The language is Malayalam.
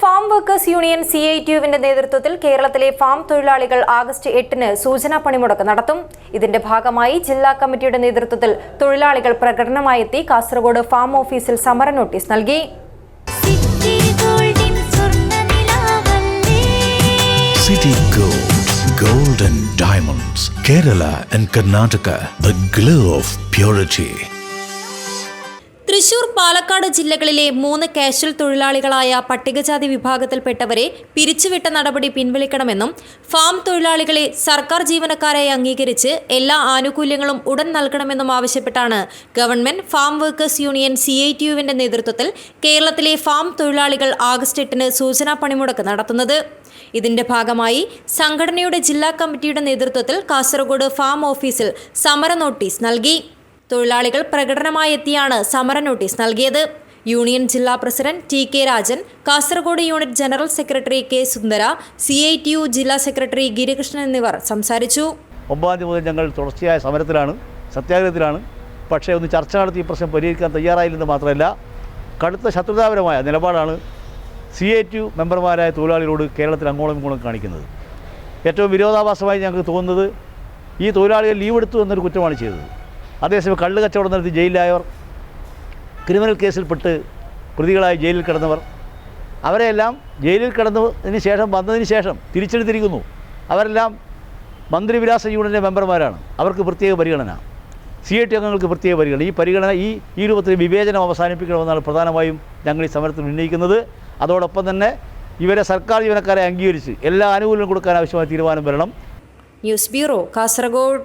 Farm workers union C I T യുവിന്റെ നേതൃത്വത്തിൽ കേരളത്തിലെ ഫാം തൊഴിലാളികൾ ആഗസ്റ്റ് എട്ടിന് സൂചനാ പണിമുടക്ക് നടത്തും. ഇതിന്റെ ഭാഗമായി ജില്ലാ കമ്മിറ്റിയുടെ നേതൃത്വത്തിൽ തൊഴിലാളികൾ പ്രകടനമായെത്തി കാസർഗോഡ് ഫാം ഓഫീസിൽ സമര നോട്ടീസ് നൽകി. City Gold, Gold and Diamonds, Kerala and Karnataka, the glow of purity. Thrissur Palakkad ജില്ലകളിലെ മൂന്ന് കാഷ്വൽ തൊഴിലാളികളായ പട്ടികജാതി വിഭാഗത്തിൽപ്പെട്ടവരെ പിരിച്ചുവിട്ട നടപടി പിൻവലിക്കണമെന്നും ഫാം തൊഴിലാളികളെ സർക്കാർ ജീവനക്കാരായി അംഗീകരിച്ച് എല്ലാ ആനുകൂല്യങ്ങളും ഉടൻ നൽകണമെന്നും ആവശ്യപ്പെട്ടാണ് government farm workers union C I T യുവിന്റെ നേതൃത്വത്തിൽ കേരളത്തിലെ ഫാം തൊഴിലാളികൾ ആഗസ്റ്റ് എട്ടിന് സൂചനാ പണിമുടക്ക് നടത്തുന്നത്. ഇതിന്റെ ഭാഗമായി സംഘടനയുടെ ജില്ലാ കമ്മിറ്റിയുടെ നേതൃത്വത്തിൽ കാസർഗോഡ് ഫാം ഓഫീസിൽ സമര നോട്ടീസ് നൽകി. തൊഴിലാളികൾ പ്രകടനമായി എത്തിയാണ് സമര നോട്ടീസ് നൽകിയത്. യൂണിയൻ ജില്ലാ president T K Rajan Kasargod unit general secretary K Sundara C I T U ജില്ലാ സെക്രട്ടറി ഗിരികൃഷ്ണൻ എന്നിവർ സംസാരിച്ചു. ഒമ്പതാം തീയതി മുതൽ ഞങ്ങൾ തുടർച്ചയായ സമരത്തിലാണ് സത്യാഗ്രഹത്തിലാണ്. പക്ഷേ ഒന്ന് ചർച്ച നടത്തി ഈ പ്രശ്നം പരിഹരിക്കാൻ തയ്യാറായില്ലെന്ന് മാത്രമല്ല കടുത്ത ശത്രുതാപരമായ നിലപാടാണ് സി എ ടി യു മെമ്പർമാരായ തൊഴിലാളികളോട് കേരളത്തിൽ അങ്ങോളം ഇങ്ങോളം കാണിക്കുന്നത്. ഏറ്റവും വിരോധാഭാസമായി ഞങ്ങൾക്ക് തോന്നുന്നത് ഈ തൊഴിലാളികൾ ലീവ് എടുത്തു എന്നൊരു കുറ്റമാണ് ചെയ്തത്. അതേസമയം കള്ള് കച്ചവടം നടത്തി ജയിലിലായവർ ക്രിമിനൽ കേസിൽപ്പെട്ട് പ്രതികളായി ജയിലിൽ കിടന്നവർ അവരെല്ലാം ജയിലിൽ കിടന്നതിന് ശേഷം വന്നതിന് ശേഷം തിരിച്ചെടുത്തിരിക്കുന്നു. അവരെല്ലാം മന്ത്രിവിലാസ യൂണിയന്റെ മെമ്പർമാരാണ്. അവർക്ക് പ്രത്യേക പരിഗണന. സി ഐ ടി അംഗങ്ങൾക്ക് പ്രത്യേക പരിഗണന. ഈ പരിഗണന ഈ ഈ രൂപത്തിൽ വിവേചനം അവസാനിപ്പിക്കണമെന്നാണ് പ്രധാനമായും ഞങ്ങൾ ഈ സമരത്തിൽ ഉന്നയിക്കുന്നത്. അതോടൊപ്പം തന്നെ ഇവരെ സർക്കാർ ജീവനക്കാരെ അംഗീകരിച്ച് എല്ലാ ആനുകൂല്യങ്ങളും കൊടുക്കാൻ ആവശ്യമായ തീരുമാനം വരണം. News bureau Kasargod.